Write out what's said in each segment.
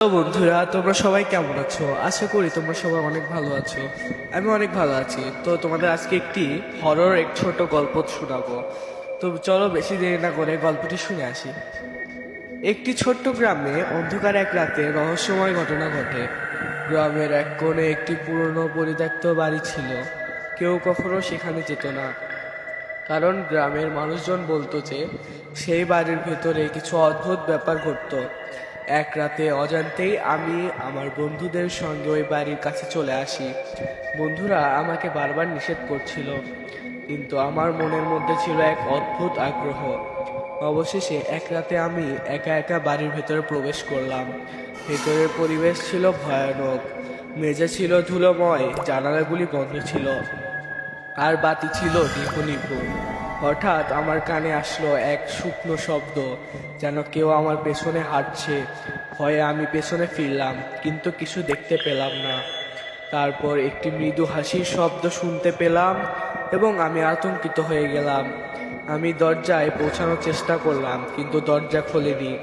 তো বন্ধুরা, তোমরা সবাই কেমন আছো? আশা করি তোমরা সবাই অনেক ভালো আছো। আমি অনেক ভালো আছি। তো তোমাদের আজকে একটি হরর এক ছোট গল্প শোনাবো। তো চলো বেশি দেরি না করে গল্পটি শুনে আসি। একটি ছোট্ট গ্রামে অন্ধকার এক রাতে রহস্যময় ঘটনা ঘটে। গ্রামের এক কোণে একটি পুরনো পরিত্যক্ত বাড়ি ছিল। কেউ কখনো সেখানে যেত না। কারণ গ্রামের মানুষজন বলতো যে, সেই বাড়ির ভেতরে কিছু অদ্ভুত ব্যাপার ঘটতো। এক রাতে অজান্তেই আমি আমার বন্ধুদের সঙ্গে ওই বাড়ির কাছে চলে আসি। বন্ধুরা আমাকে বারবার নিষেধ করছিল, কিন্তু আমার মনের মধ্যে ছিল এক অদ্ভুত আগ্রহ। অবশেষে এক রাতে আমি একা একা বাড়ির ভেতরে প্রবেশ করলাম। ভেতরের পরিবেশ ছিল ভয়ানক। মেঝে ছিল ধুলোময়, জানালাগুলি বন্ধ ছিল, আর বাতি ছিল নিভু নিভু হঠাৎ আমার কানে আসলো এক শুকনো শব্দ, যেন কেউ আমার পেছনে হাঁটছে। ভয়ে আমি পেছনে ফিরলাম, কিন্তু কিছু দেখতে পেলাম না। তারপর একটি মৃদু হাসির শব্দ শুনতে পেলাম এবং আমি আতঙ্কিত হয়ে গেলাম। আমি দরজায় পৌঁছানোর চেষ্টা করলাম, কিন্তু দরজা খোলেনি।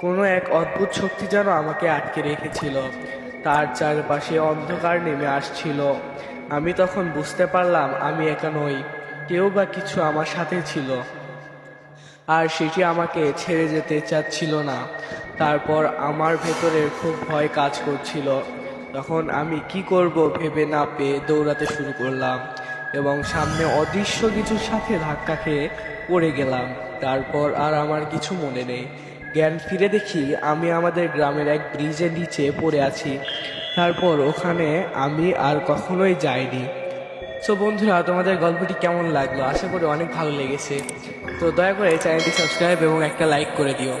কোনো এক অদ্ভুত শক্তি যেন আমাকে আটকে রেখেছিল। তার চারপাশে অন্ধকার নেমে আসছিল। আমি তখন বুঝতে পারলাম আমি একা নই। কেউ বা কিছু আমার সাথে ছিল। আর সেটি আমাকে ছেড়ে যেতে চাচ্ছিল না। তারপর আমার ভেতরে খুব ভয় কাজ করছিল। তখন আমি কি করব ভেবে না পেয়ে দৌড়াতে শুরু করলাম এবং সামনে অদৃশ্য কিছুর সাথে ধাক্কা খেয়ে পড়ে গেলাম। তারপর আর আমার কিছু মনে নেই। জ্ঞান ফিরে দেখি আমি আমাদের গ্রামের এক ব্রিজের নিচে পড়ে আছি। তারপর ওখানে আমি আর কখনোই যাইনি। সো বন্ধুরা, তোমাদের গল্পটি কেমন লাগল? আশা করি অনেক ভালো লেগেছে। তো দয়া করে চ্যানেলটি সাবস্ক্রাইব এবং একটা লাইক করে দিও।